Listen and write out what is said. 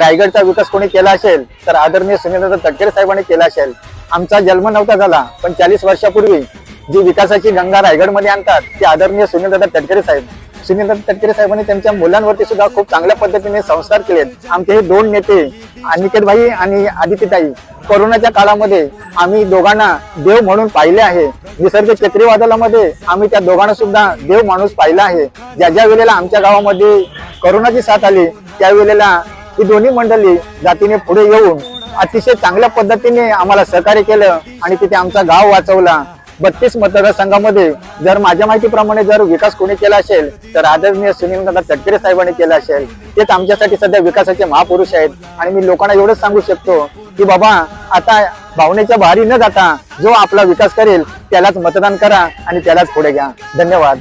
रायगडचा विकास कोणी केला असेल तर आदरणीय सुनीलदादा तटकरे साहेबांनी केला असेल. आमचा जन्म नव्हता झाला पण चाळीस वर्षापूर्वी जी विकासाची गंगा रायगडमध्ये आणतात ते आदरणीय सुनीलदादा तटकरे साहेब. सुनीलदादा तटकरे साहेबांनी त्यांच्या मुलांवरती सुद्धा खूप चांगल्या पद्धतीने संस्कार केलेत. आमचे हे दोन नेते अनिकेत भाई आणि आदित्यताई कोरोनाच्या काळामध्ये आम्ही दोघांना देव म्हणून पाहिले आहे. निसर्ग चक्रीवादळामध्ये आम्ही त्या दोघांना सुद्धा देव माणूस पाहिला आहे. ज्या ज्या वेळेला आमच्या गावामध्ये कोरोनाची साथ आली त्यावेळेला ही दोन्ही मंडळी जातीने पुढे येऊन अतिशय चांगल्या पद्धतीने आम्हाला सहकार्य केलं आणि तिथे आमचा गाव वाचवला. बत्तीस मतदारसंघामध्ये जर माझ्या माहितीप्रमाणे जर विकास कोणी केला असेल तर आदरणीय सुनीलदादा तटकरे साहेबांनी केला असेल. तेच आमच्यासाठी सध्या विकासाचे महापुरुष आहेत. आणि मी लोकांना एवढंच सांगू शकतो की बाबा आता भावनेच्या भारी न जाता जो आपला विकास करेल त्यालाच मतदान करा आणि त्यालाच पुढे घ्या. धन्यवाद.